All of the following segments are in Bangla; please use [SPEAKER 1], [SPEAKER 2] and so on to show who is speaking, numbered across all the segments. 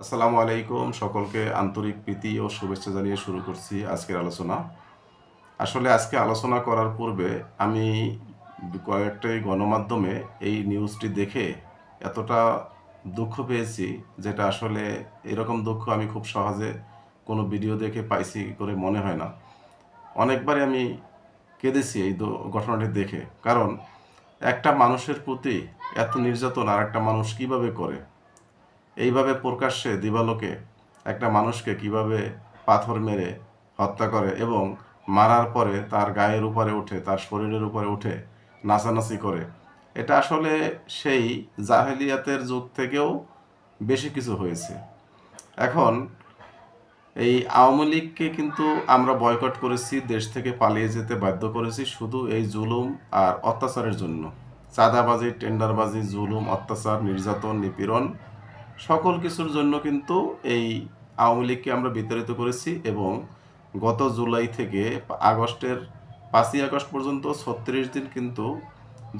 [SPEAKER 1] আসসালামু আলাইকুম। সকলকে আন্তরিক প্রীতি ও শুভেচ্ছা জানিয়ে শুরু করছি আজকের আলোচনা। আসলে আজকে আলোচনা করার পূর্বে আমি কয়েকটি গণমাধ্যমে এই নিউজটি দেখে এতটা দুঃখ পেয়েছি যেটা আসলে এরকম দুঃখ আমি খুব সহজে কোনো ভিডিও দেখে পাইছি করে মনে হয় না। অনেকবারই আমি কেঁদেছি এই ঘটনাটি দেখে। কারণ একটা মানুষের প্রতি এত নির্যাতন আর একটা মানুষ কীভাবে করে? এইভাবে প্রকাশ্যে দিবালোকে একটা মানুষকে কীভাবে পাথর মেরে হত্যা করে এবং মারার পরে তার গায়ের উপরে উঠে, তার শরীরের উপরে উঠে নাচানাচি করে, এটা আসলে সেই জাহেলিয়াতের যুগ থেকেও বেশি কিছু হয়েছে। এখন এই আওয়ামী লীগকে কিন্তু আমরা বয়কট করেছি, দেশ থেকে পালিয়ে যেতে বাধ্য করেছি শুধু এই জুলুম আর অত্যাচারের জন্য। চাঁদাবাজি, টেন্ডারবাজি, জুলুম, অত্যাচার, নির্যাতন, নিপীড়ন সকল কিছুর জন্য কিন্তু এই আওয়ামী লীগকে আমরা বিতাড়িত করেছি এবং গত জুলাই থেকে আগস্টের পাঁচই আগস্ট পর্যন্ত ছত্রিশ দিন কিন্তু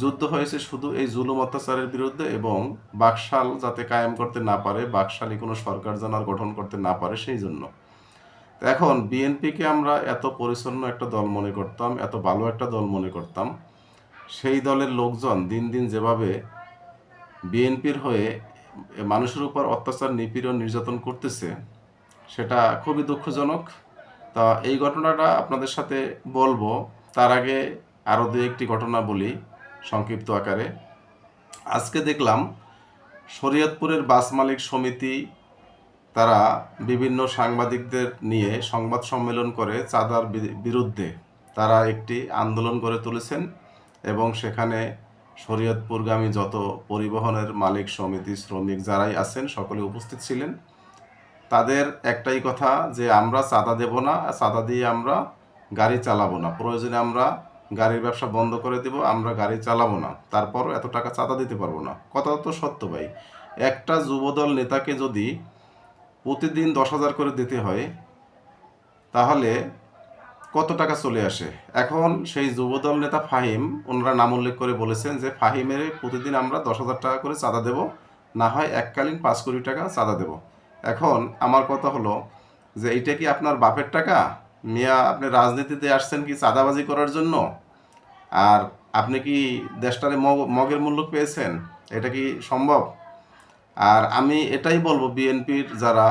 [SPEAKER 1] যুদ্ধ হয়েছে শুধু এই জুলুম অত্যাচারের বিরুদ্ধে এবং বাকশাল যাতে কায়েম করতে না পারে বাকশালী কোনো সরকার যেন আর গঠন করতে না পারে সেই জন্য। এখন বিএনপিকে আমরা এত পরিচ্ছন্ন একটা দল মনে করতাম, এত ভালো একটা দল মনে করতাম, সেই দলের লোকজন দিন দিন যেভাবে বিএনপির হয়ে মানুষের উপর অত্যাচার, নিপীড়ন, নির্যাতন করতেছে, সেটা খুবই দুঃখজনক। তা এই ঘটনাটা আপনাদের সাথে বলব। তার আগে আরও দু একটি ঘটনা বলি সংক্ষিপ্ত আকারে। আজকে দেখলাম শরীয়তপুরের বাস মালিক সমিতি তারা বিভিন্ন সাংবাদিকদের নিয়ে সংবাদ সম্মেলন করে চাঁদার বিরুদ্ধে। তারা একটি আন্দোলন গড়ে তুলেছেন এবং সেখানে শরীয়তপুরগামী যত পরিবহনের মালিক, সমিতি, শ্রমিক যারাই আছেন, সকলে উপস্থিত ছিলেন। তাদের একটাই কথা যে, আমরা চাঁদা দেব না, চাঁদা দিয়ে আমরা গাড়ি চালাবো না। প্রয়োজনে আমরা গাড়ির ব্যবসা বন্ধ করে দেব, আমরা গাড়ি চালাবো না। তারপর এত টাকা চাঁদা দিতে পারব না। কথা তো সত্য ভাই। একটা যুবদল নেতাকে যদি প্রতিদিন দশ হাজার করে দিতে হয়, তাহলে কত টাকা চলে আসে? এখন সেই যুবদল নেতা ফাহিম, ওনারা নাম উল্লেখ করে বলেছেন যে ফাহিমের প্রতিদিন আমরা দশ হাজার টাকা করে চাঁদা দেব, না হয় এককালীন পাঁচ কোটি টাকা চাঁদা দেব। এখন আমার কথা হলো যে এইটা কি আপনার বাপের টাকা? মিয়া, আপনি রাজনীতিতে আসছেন কি চাঁদাবাজি করার জন্য? আর আপনি কি দেশটারে মগ, মগের মূল্য পেয়েছেন? এটা কি সম্ভব? আর আমি এটাই বলব, বিএনপির যারা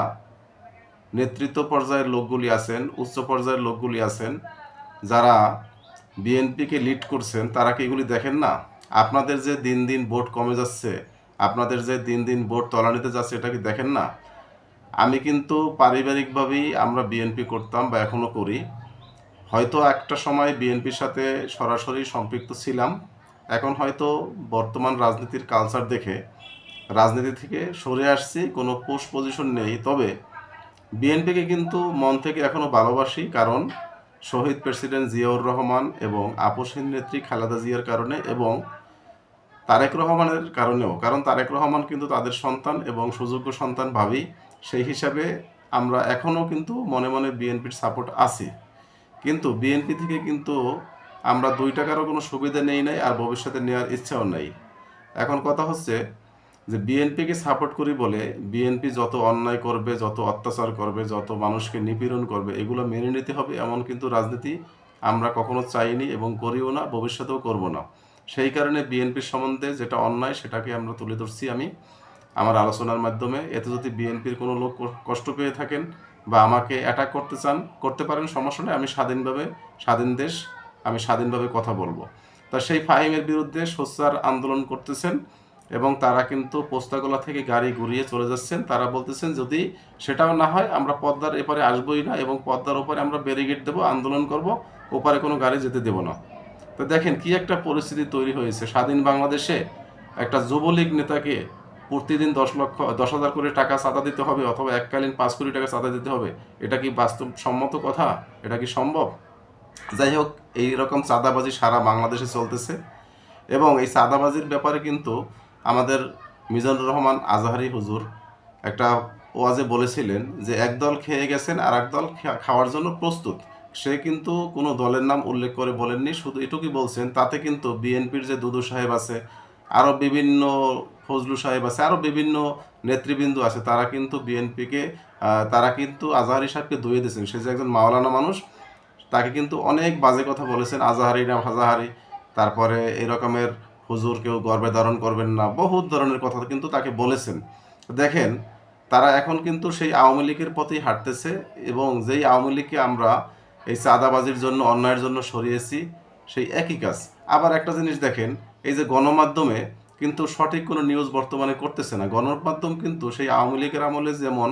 [SPEAKER 1] নেতৃত্ব পর্যায়ের লোকগুলি আছেন, উচ্চ পর্যায়ের লোকগুলি আছেন, যারা বিএনপিকে লিড করছেন, তারা কি এগুলি দেখেন না? আপনাদের যে দিন দিন ভোট কমে যাচ্ছে, আপনাদের যে দিন দিন ভোট তলানিতে যাচ্ছে, এটা কি দেখেন না? আমি কিন্তু পারিবারিকভাবেই আমরা বিএনপি করতাম বা এখনও করি। হয়তো একটা সময় বিএনপির সাথে সরাসরি সম্পৃক্ত ছিলাম। এখন হয়তো বর্তমান রাজনীতির কালচার দেখে, রাজনীতি থেকে সরে আসছি, কোনো পোস্ট পজিশন নেই। তবে বিএনপিকে কিন্তু মন থেকে এখনও ভালোবাসি, কারণ শহীদ প্রেসিডেন্ট জিয়াউর রহমান এবং আপসহীন নেত্রী খালেদা জিয়ার কারণে এবং তারেক রহমানের কারণেও। কারণ তারেক রহমান কিন্তু তাদের সন্তান এবং সুযোগ্য সন্তান ভাবি, সেই হিসাবে আমরা এখনও কিন্তু মনে মনে বিএনপির সাপোর্ট আছি। কিন্তু বিএনপি থেকে কিন্তু আমরা দুই টাকারও কোনো সুবিধা নেই নাই আর ভবিষ্যতে নেওয়ার ইচ্ছাও নেই। এখন কথা হচ্ছে যে বিএনপিকে সাপোর্ট করি বলে বিএনপি যত অন্যায় করবে, যত অত্যাচার করবে, যত মানুষকে নিপীড়ন করবে, এগুলো মেনে নিতে হবে, এমন কিন্তু রাজনীতি আমরা কখনো চাইনি এবং করিও না, ভবিষ্যতেও করব না। সেই কারণে বিএনপির সম্বন্ধে যেটা অন্যায় সেটাকে আমরা তুলে ধরছি আমি আমার আলোচনার মাধ্যমে। এতে যদি বিএনপির কোনো লোক কষ্ট পেয়ে থাকেন বা আমাকে অ্যাটাক করতে চান, করতে পারেন, সমস্যা নেই, আমি স্বাধীনভাবে, স্বাধীন দেশ, আমি স্বাধীনভাবে কথা বলব। তা সেই ফাহিমের বিরুদ্ধে সোচ্চার আন্দোলন করতেছেন এবং তারা কিন্তু পোস্তাগোলা থেকে গাড়ি ঘুরিয়ে চলে যাচ্ছেন। তারা বলতেছেন, যদি সেটাও না হয়, আমরা পদ্মার এপারে আসবোই না এবং পদ্মার ওপারে আমরা ব্যারিগেড দেবো, আন্দোলন করব, ওপারে কোনো গাড়ি যেতে দেবো না। তো দেখেন কি একটা পরিস্থিতি তৈরি হয়েছে। স্বাধীন বাংলাদেশে একটা যুবলীগ নেতাকে প্রতিদিন দশ লক্ষ, দশ হাজার করে টাকা চাঁদা দিতে হবে অথবা এককালীন পাঁচ কোটি টাকা চাঁদা দিতে হবে। এটা কি বাস্তবসম্মত কথা? এটা কি সম্ভব? যাই হোক এই রকম চাঁদাবাজি সারা বাংলাদেশে চলতেছে এবং এই চাঁদাবাজির ব্যাপারে কিন্তু আমাদের মিজানুর রহমান আজহারি হুজুর একটা ওয়াজে বলেছিলেন যে একদল খেয়ে গেছেন আর একদল খাওয়ার জন্য প্রস্তুত। সে কিন্তু কোনো দলের নাম উল্লেখ করে বলেননি, শুধু এটুকুই বলছেন, তাতে কিন্তু বিএনপির যে দুদু সাহেব আছে আরও বিভিন্ন ফজলু সাহেব আছে আরও বিভিন্ন নেতৃবৃন্দ আছে, তারা কিন্তু বিএনপিকে তারা কিন্তু আজাহারি সাহেবকে দইয়ে দিয়েছেন। সে যে একজন মাওলানা মানুষ, তাকে কিন্তু অনেক বাজে কথা বলেছেন, আজাহারি না হাজাহারি তারপরে এই রকমের হুজুর কেউ গর্বে ধারণ করবেন না, বহুত ধরনের কথা কিন্তু তাকে বলেছেন। দেখেন, তারা এখন কিন্তু সেই আওয়ামী লীগের পথেই হাঁটতেছে এবং যেই আওয়ামী লীগকে আমরা এই চাঁদাবাজির জন্য, অন্যায়ের জন্য সরিয়েছি, সেই একই কাজ। আবার একটা জিনিস দেখেন, এই যে গণমাধ্যমে কিন্তু সঠিক কোনো নিউজ বর্তমানে করতেছে না। গণমাধ্যম কিন্তু সেই আওয়ামী লীগের আমলে যেমন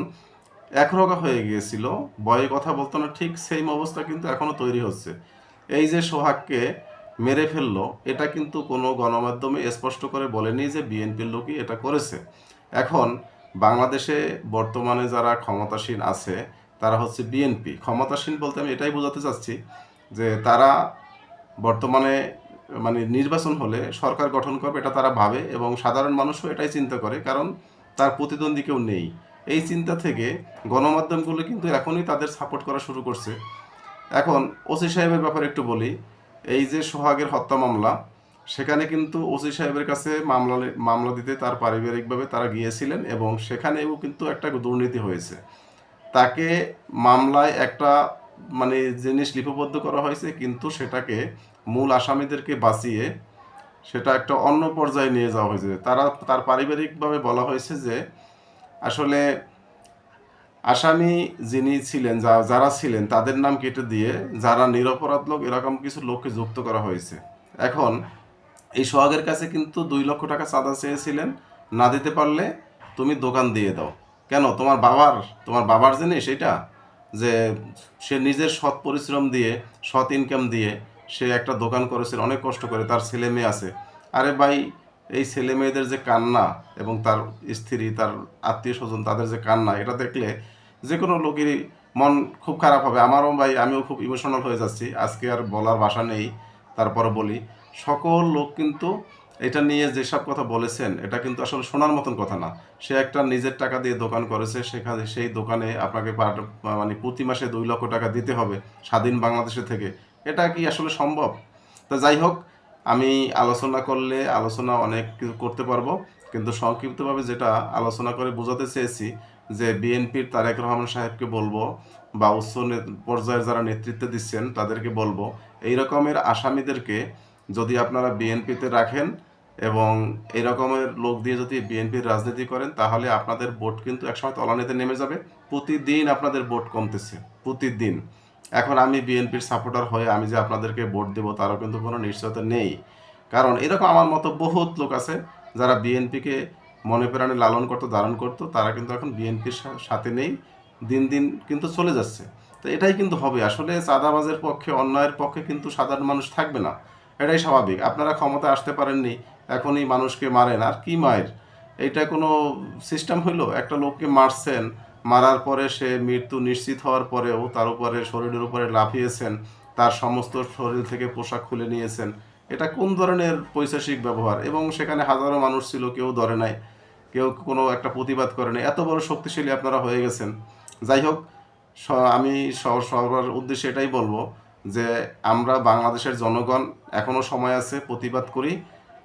[SPEAKER 1] একরকম হয়ে গিয়েছিল বয়ে কথা বলতো না, ঠিক সেম অবস্থা কিন্তু এখনও তৈরি হচ্ছে। এই যে সোহাগকে মেরে ফেলল, এটা কিন্তু কোনো গণমাধ্যমে স্পষ্ট করে বলেনি যে বিএনপির লোকই এটা করেছে। এখন বাংলাদেশে বর্তমানে যারা ক্ষমতাসীন আছে, তারা হচ্ছে বিএনপি। ক্ষমতাসীন বলতে আমি এটাই বোঝাতে চাচ্ছি যে তারা বর্তমানে মানে নির্বাচন হলে সরকার গঠন করবে এটা তারা ভাবে এবং সাধারণ মানুষও এটাই চিন্তা করে, কারণ তার প্রতিদ্বন্দ্বী কেউ নেই। এই চিন্তা থেকে গণমাধ্যমগুলো কিন্তু এখনই তাদের সাপোর্ট করা শুরু করছে। এখন ওসি সাহেবের ব্যাপারে একটু বলি এই যে সোহাগের হত্যা মামলা, সেখানে কিন্তু ওসি সাহেবের কাছে মামলা মামলা দিতে তার পারিবারিকভাবে তারা গিয়েছিলেন এবং সেখানেও কিন্তু একটা দুর্নীতি হয়েছে। তাকে মামলায় একটা মানে জিনিস লিপিবদ্ধ করা হয়েছে, কিন্তু সেটাকে মূল আসামিদেরকে বাঁচিয়ে সেটা একটা অন্য পর্যায়ে নিয়ে যাওয়া হয়েছে। তারা, তার পারিবারিকভাবে বলা হয়েছে যে আসলে আসামি যিনি ছিলেন, যা যারা ছিলেন, তাদের নাম কেটে দিয়ে যারা নিরপরাধ লোক, এরকম কিছু লোককে যুক্ত করা হয়েছে। এখন এই সোহাগের কাছে কিন্তু দুই লক্ষ টাকা চাঁদা চেয়েছিলেন। না দিতে পারলে তুমি দোকান দিয়ে দাও। কেন? তোমার বাবার তোমার বাবার জিনিস এটা যে সে নিজের সৎ পরিশ্রম দিয়ে, সৎ ইনকাম দিয়ে সে একটা দোকান করেছে অনেক কষ্ট করে। তার ছেলে মেয়ে আছে। আরে ভাই, এই ছেলে মেয়েদের যে কান্না এবং তার স্ত্রী, তার আত্মীয় স্বজন তাদের যে কান্না, এটা দেখলে যে কোনো লোকেরই মন খুব খারাপ হবে। আমারও ভাই, আমিও খুব ইমোশনাল হয়ে যাচ্ছি। আজকে আর বলার ভাষা নেই, তারপরে বলি। সকল লোক কিন্তু এটা নিয়ে যেসব কথা বলেছেন, এটা কিন্তু আসলে শোনার মতন কথা না। সে একটা নিজের টাকা দিয়ে দোকান করেছে, সেখানে সেই দোকানে আপনাকে মানে প্রতি মাসে দুই লক্ষ টাকা দিতে হবে স্বাধীন বাংলাদেশে থেকে। এটা কি আসলে সম্ভব? তা যাই হোক, আমি আলোচনা করলে আলোচনা অনেক কিছু করতে পারব। কিন্তু সংক্ষিপ্তভাবে যেটা আলোচনা করে বোঝাতে চেয়েছি যে বিএনপির তারেক রহমান সাহেবকে বলব বা উচ্চ পর্যায়ের যারা নেতৃত্ব দিচ্ছেন, তাদেরকে বলব, এই রকমের আসামিদেরকে যদি আপনারা বিএনপিতে রাখেন এবং এই রকমের লোক দিয়ে যদি বিএনপির রাজনীতি করেন, তাহলে আপনাদের ভোট কিন্তু একসময় তলানিতে নেমে যাবে। প্রতিদিন আপনাদের ভোট কমতেছে, প্রতিদিন। এখন আমি বিএনপির সাপোর্টার হয়ে আমি যে আপনাদেরকে ভোট দেবো, তারও কিন্তু কোনো নিশ্চয়তা নেই। কারণ এরকম আমার মতো বহুত লোক আছে, যারা বিএনপিকে মনে প্রাণে লালন করতো, ধারণ করতো, তারা কিন্তু এখন বিএনপির সাথে নেই, দিন দিন কিন্তু চলে যাচ্ছে। তো এটাই কিন্তু হবে। আসলে চাঁদাবাজের পক্ষে, অন্যায়ের পক্ষে কিন্তু সাধারণ মানুষ থাকবে না। এটাই স্বাভাবিক। আপনারা ক্ষমতা আসতে পারেননি, এখনই মানুষকে মারেন। আর কি মায়ের? এটা কোনো সিস্টেম হইল? একটা লোককে মারছেন, মারার পরে সে মৃত্যু নিশ্চিত হওয়ার পরেও তার উপরে, শরীরের উপরে লাফিয়েছেন, তার সমস্ত শরীর থেকে পোশাক খুলে নিয়েছেন। এটা কোন ধরনের পৈশাসিক ব্যবহার? এবং সেখানে হাজারো মানুষ ছিল, কেউ ধরে নাই। কেউ কোনো একটা প্রতিবাদ করে নাই এত বড় শক্তিশালী আপনারা হয়ে গেছেন। যাই হোক আমি সবার উদ্দেশ্যে এটাই বলব যে আমরা বাংলাদেশের জনগণ এখনও সময় আছে প্রতিবাদ করি।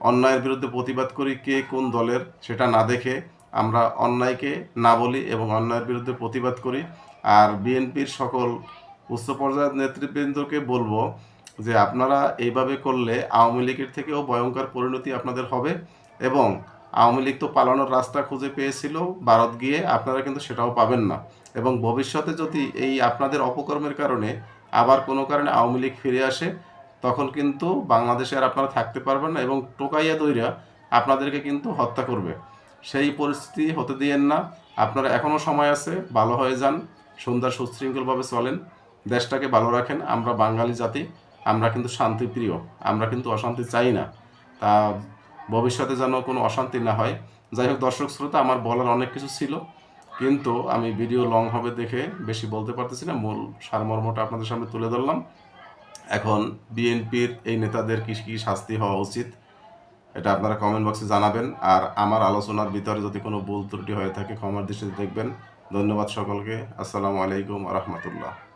[SPEAKER 1] অন্যায়ের বিরুদ্ধে প্রতিবাদ করি কে কোন দলের সেটা না দেখে আমরা অন্যায়কে না বলি এবং অন্যায়ের বিরুদ্ধে প্রতিবাদ করি। আর বিএনপির সকল উচ্চ পর্যায়ের নেতৃবৃন্দকে বলব যে আপনারা এইভাবে করলে আওয়ামী লীগের থেকেও ভয়ঙ্কর পরিণতি আপনাদের হবে এবং আওয়ামী লীগ তো পালানোর রাস্তা খুঁজে পেয়েছিল, ভারত গিয়ে আপনারা কিন্তু সেটাও পাবেন না। এবং ভবিষ্যতে যদি এই আপনাদের অপকর্মের কারণে আবার কোনো কারণে আওয়ামী লীগ ফিরে আসে, তখন কিন্তু বাংলাদেশে আর আপনারা থাকতে পারবেন না এবং টোকাইয়া দইরা আপনাদেরকে কিন্তু হত্যা করবে। সেই পরিস্থিতি হতে দিয়েন না। আপনারা এখনও সময় আছে, ভালো হয়ে যান, সুন্দর সুশৃঙ্খলভাবে চলেন, দেশটাকে ভালো রাখেন। আমরা বাঙালি জাতি, আমরা কিন্তু শান্তিপ্রিয়, আমরা কিন্তু অশান্তি চাই না। তা ভবিষ্যতে যেন কোনো অশান্তি না হয়। যাই হোক, দর্শক শ্রোতা, আমার বলার অনেক কিছু ছিল, কিন্তু আমি ভিডিও লং হবে দেখে বেশি বলতে পারতেছি না। মূল সারমর্মটা আপনাদের সামনে তুলে ধরলাম। এখন বিএনপির এই নেতাদের কী কী শাস্তি হওয়া উচিত, এটা আপনারা কমেন্ট বক্সে জানাবেন। আর আমার আলোচনার ভিতরে যদি কোনো ভুল ত্রুটি হয়ে থাকে, ক্ষমার দৃষ্টিতে দেখবেন। ধন্যবাদ সকলকে। আসসালামু আলাইকুম রহমতুল্লাহ।